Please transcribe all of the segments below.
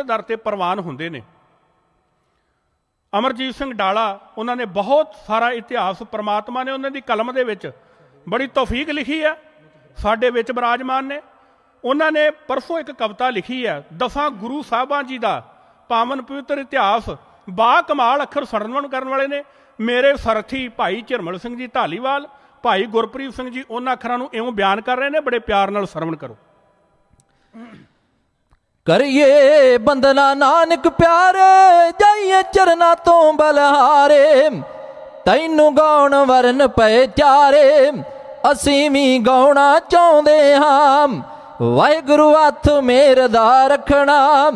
ਉਸੇ ਦਰ ਤੇ ਪ੍ਰਵਾਨ ਹੁੰਦੇ ਨੇ। ਅਮਰਜੀਤ ਸਿੰਘ ਡਾਲਾ, ਉਹਨਾਂ ਨੇ ਬਹੁਤ ਸਾਰਾ ਇਤਿਹਾਸ, ਪ੍ਰਮਾਤਮਾ ਨੇ ਉਹਨਾਂ ਦੀ ਕਲਮ ਦੇ ਵਿੱਚ ਬੜੀ ਤੌਫੀਕ ਲਿਖੀ ਹੈ, ਸਾਡੇ ਵਿੱਚ ਬਰਾਜਮਾਨ ਨੇ। ਉਹਨਾਂ ਨੇ ਪਰਸੋਂ ਇੱਕ ਕਵਿਤਾ ਲਿਖੀ ਹੈ, ਦਸਾਂ ਗੁਰੂ ਸਾਹਿਬਾਂ ਜੀ ਦਾ ਪਾਵਨ ਪਵਿੱਤਰ ਇਤਿਹਾਸ, ਬਾ ਕਮਾਲ ਅੱਖਰ ਸਰਵਣ ਕਰਨ ਵਾਲੇ ਨੇ। ਮੇਰੇ ਸਰਥੀ ਭਾਈ ਝਰਮਲ ਸਿੰਘ ਜੀ ਢਾਲੀਵਾਲ, ਭਾਈ ਗੁਰਪ੍ਰੀਤ ਸਿੰਘ ਜੀ, ਉਹਨਾਂ ਅੱਖਰਾਂ ਨੂੰ ਇਉਂ ਬਿਆਨ ਕਰ ਰਹੇ ਨੇ, ਬੜੇ ਪਿਆਰ ਨਾਲ ਸਰਵਣ ਕਰੋ। ਕਰੀਏ ਬੰਦਨਾ ਨਾਨਕ ਪਿਆਰੇ, ਜਾਈਏ ਚਰਨਾ ਤੋਂ ਬਲਹਾਰੇ। ਤੈਨੂੰ ਗਾਉਣ ਵਰਨ ਪਏ ਚਾਰੇ, ਅਸੀਂ ਵੀ ਗਾਉਣਾ ਚਾਹੁੰਦੇ ਹਾਂ। ਵਾਹਿਗੁਰੂ ਹੱਥ ਮੇਰ ਦਾ ਰੱਖਣਾ,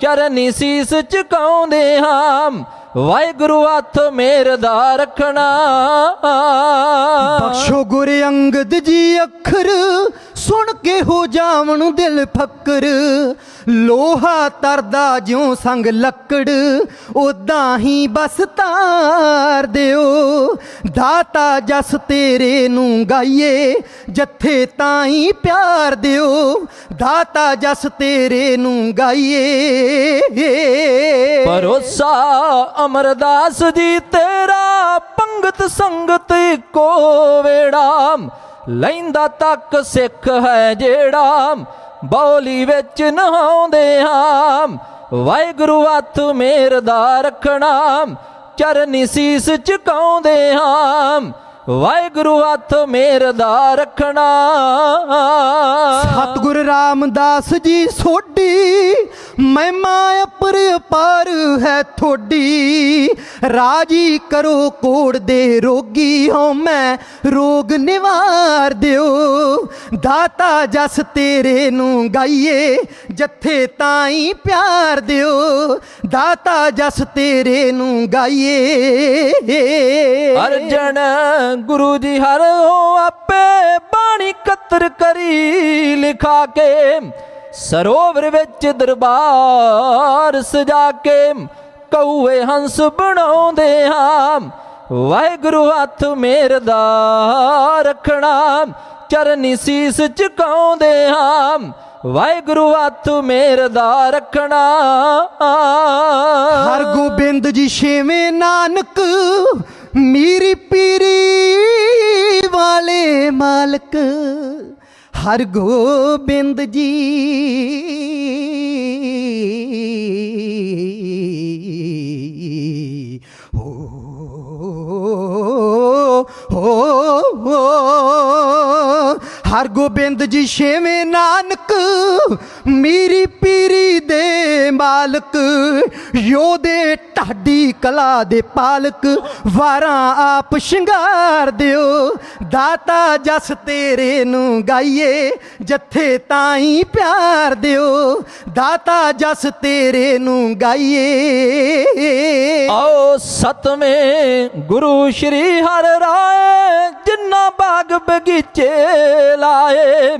ਚਰਨੀ ਸੀਸ ਝੁਕਾਉਂਦੇ ਹਾਂ। ਵਾਹਿਗੁਰੂ ਹੱਥ ਮੇਰ ਦਾ ਰੱਖਣਾ। ਬਖਸ਼ੋ ਗੁਰ ਅੰਗਦ ਜੀ ਅੱਖਰ, ਸੁਣ ਕੇ ਹੋ ਜਾਵਣ ਦਿਲ ਫੱਕਰ। ਲੋਹਾ ਤਰਦਾ ਜਿਉ ਸੰਗ ਲੱਕੜ ਉਦਾਂ ਹੀ ਬਸ ਤਾਰ ਦਿਓ। ਦਾਤਾ ਜਸ ਤੇਰੇ ਨੂੰ ਗਾਈਏ, ਜੱਥੇ ਤਾਈ ਪਿਆਰ ਦਿਓ। ਦਾਤਾ ਜਸ ਤੇਰੇ ਨੂੰ ਗਾਈਏ। ਭਰੋਸਾ ਅਮਰਦਾਸ ਜੀ, ਤੇਰਾ ਪੰਗਤ ਸੰਗਤ ਕੋ ਵੇੜਾ। ਲੈਂਦਾ ਤੱਕ ਸਿੱਖ ਹੈ ਜਿਹੜਾ ਬੌਲੀ ਵਿੱਚ ਨਹਾਉਂਦੇ ਹਾਂ। ਵਾਹਿਗੁਰੂ ਹੱਥ ਮੇਰ ਦਾ ਰੱਖਣਾ, ਚਰਨੀ ਸੀਸ ਝੁਕਾਉਂਦੇ ਹਾਂ। ਵਾਹਿਗੁਰੂ ਹੱਥ ਮੇਰ ਦਾ ਰੱਖਣਾ। ਸਤਿਗੁਰ ਰਾਮਦਾਸ ਜੀ ਸੋਢੀ ਮਹਿਮਾ ਅਪਰ ਅਪਾਰ ਹੈ ਥੋਡੀ। ਰਾਜੀ ਕਰੋ ਕੋੜ ਦੇ ਰੋਗੀ ਹਾਂ ਮੈਂ। ਰੋਗ ਨਿਵਾਰ ਦਿਓ। ਦਾਤਾ ਜਸ ਤੇਰੇ ਨੂੰ ਗਾਈਏ। ਜੱਥੇ ਤਾਈ ਪਿਆਰ ਦਿਓ। ਦਾਤਾ ਜਸ ਤੇਰੇ ਨੂੰ ਗਾਈਏ। ਅਰਜਨ ਗੁਰੂ ਜੀ ਹਰ ਹੋ ਆਪੇ ਬਾਣੀ ਕਤਰ ਕਰੀ ਲਿਖਾ ਕੇ। ਸਰੋਵਰ ਵਿੱਚ ਦਰਬਾਰ ਸਜਾ ਕੇ ਕਊਏ ਹੰਸ ਬਣਾਉਂਦੇ ਹਾਂ। ਵਾਹਿਗੁਰੂ ਹੱਥ ਮੇਰ ਦਾ ਰੱਖਣਾ, ਚਰਨੀ ਸੀਸ ਝੁਕਾਉਂਦੇ ਹਾਂ। ਵਾਹਿਗੁਰੂ ਹੱਥ ਮੇਰ ਦਾ ਰੱਖਣਾ। ਹਰ ਗੋਬਿੰਦ ਜੀ ਛੇਵੇਂ ਨਾਨਕ, ਮੀਰੀ ਪੀਰੀ ਵਾਲੇ ਮਾਲਕ। ਹਰ ਗੋਬਿੰਦ ਜੀ। ਹੋ ਹੋ ਹਰ ਗੋਬਿੰਦ ਜੀ ਛੇਵੇਂ ਨਾਨਕ ਮੇਰੀ ਮਾਲਕ, ਯੋਧੇ ਢਾਡੀ ਕਲਾ ਦੇ ਪਾਲਕ, ਵਾਰਾਂ ਆਪ ਸ਼ਿੰਗਾਰ ਦਿਓ। ਦਾਤਾ ਜਸ ਤੇਰੇ ਨੂੰ ਗਾਈਏ, ਜੱਥੇ ਤਾਈ ਪਿਆਰ ਦਿਓ। ਦਾਤਾ ਜਸ ਤੇਰੇ ਨੂੰ ਗਾਈਏ। ਆਓ ਸਤਵੇਂ ਗੁਰੂ ਸ਼੍ਰੀ ਹਰ ਰਾਏ, ਜਿੰਨਾ ਬਾਗ ਬਗੀਚੇ ਲਾਏ,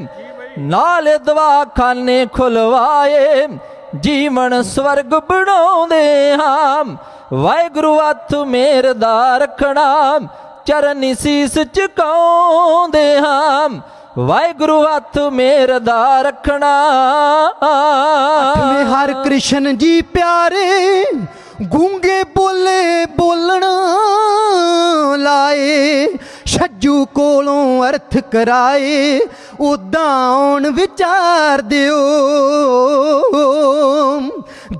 ਨਾਲੇ ਦਵਾਖਾਨੇ ਖੁਲਵਾਏ। ਜੀਵਨ ਸਵਰਗ ਬਣਾਉਂਦੇ ਹਾਂ। ਵਾਹਿਗੁਰੂ ਹੱਥ ਮੇਰ ਦਾ ਰੱਖਣਾ, ਚਰਨੀ ਸੀਸ ਝੁਕਾਉਂਦੇ ਹਾਂ। ਵਾਹਿਗੁਰੂ ਹੱਥ ਮੇਰ ਦਾ ਰੱਖਣਾ। ਅੱਠਵੇਂ ਹਰ ਕ੍ਰਿਸ਼ਨ ਜੀ ਪਿਆਰੇ, ਗੂੰਗੇ ਬੋਲੇ ਬੋਲਣ ਲਾਏ, ਛੱਜੂ ਕੋਲੋਂ ਅਰਥ ਕਰਾਏ ਉਦਾਂ ਆਉਣ ਵਿਚਾਰ ਦਿਓ।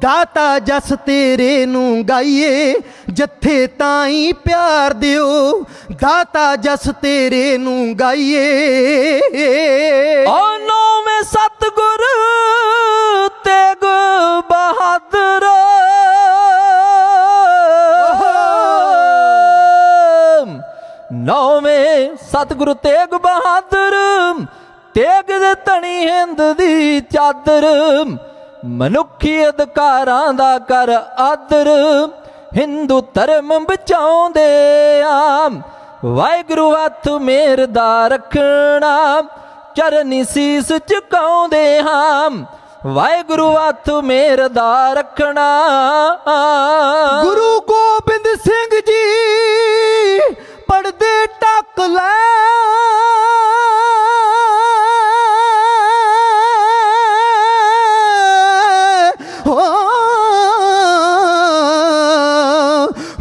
ਦਾਤਾ ਜਸ ਤੇਰੇ ਨੂੰ ਗਾਈਏ ਜੱਥੇ ਤਾਈ ਪਿਆਰ ਦਿਓ। ਦਾਤਾ ਜਸ ਤੇਰੇ ਨੂੰ ਗਾਈਏ। ਓ ਨੌਵੇਂ ਸਤਗੁਰ ਤੇਗ ਬਹਾਦਰ। ਨੌਵੇਂ ਸਤਗੁਰ ਤੇਗ ਬਹਾਦਰ। ਤੇਗ ਦੇ ਹਿੰਦ ਦੀ ਚਾਦਰ, ਮਨੁੱਖੀ ਅਧਿਕਾਰਾਂ ਦਾ ਕਰ ਆਦਰ, ਹਿੰਦੂ ਧਰਮ ਬਚਾਉਂਦੇ ਆ ਵਾਹਿਗੁਰੂ ਹੱਥ ਮੇਰ ਦਾ ਰੱਖਣਾ, ਚਰਨੀ ਸੀਸ ਝੁਕਾਉਂਦੇ ਹਾਂ ਵਾਹਿਗੁਰੂ ਹੱਥ ਮੇਰ ਦਾ ਰੱਖਣਾ। ਗੁਰੂ ਗੋਬਿੰਦ ਸਿੰਘ ਜੀ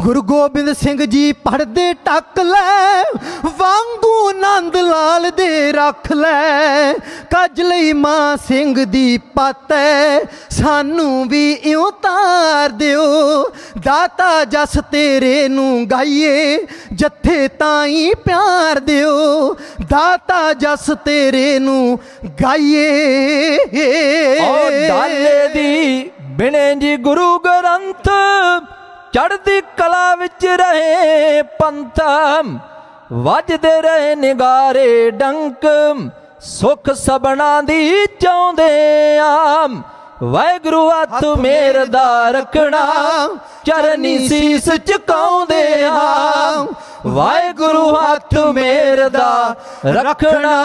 ਗੁਰੂ ਗੋਬਿੰਦ ਸਿੰਘ ਜੀ ਪੜਦੇ ਟੱਕ ਲੈ, ਵਾਂਗੂ ਨੰਦ ਲਾਲ ਦੇ ਰੱਖ ਲੈ। ਕੱਜ ਲਈ ਮਾਂ ਸਿੰਘ ਦੀ ਪਤੈ ਸਾਨੂੰ ਵੀ ਇਉਂ ਤਾਰ ਦਿਓ। ਦਾਤਾ ਜਸ ਤੇਰੇ ਨੂੰ ਗਾਈਏ, ਜੱਥੇ ਤਾਈ ਪਿਆਰ ਦਿਓ। ਦਾਤਾ ਜਸ ਤੇਰੇ ਨੂੰ ਗਾਈਏ। ਓ ਡਾਲੇ ਦੀ ਬਿਨੇ ਜੀ ਗੁਰੂ ਗ੍ਰੰਥ ਚੜ੍ਹਦੀ ਕਲਾ ਵਿੱਚ ਰਹੇ ਪੰਥ ਵੱਜਦੇ ਰਹੇ ਨਿਗਾਰੇ ਡੰਕ ਸੁਖ ਸਬਣਾ ਦੀ ਚਾਹੁੰਦੇ ਆਮ। ਵਾਹਿਗੁਰੂ ਹੱਥ ਮੇਰ ਦਾ ਰੱਖਣਾ ਚਰਨੀ ਸੀਸ ਝੁਕਾਉਂਦੇ ਆ ਵਾਹਿਗੁਰੂ ਹੱਥ ਮੇਰ ਦਾ ਰੱਖਣਾ।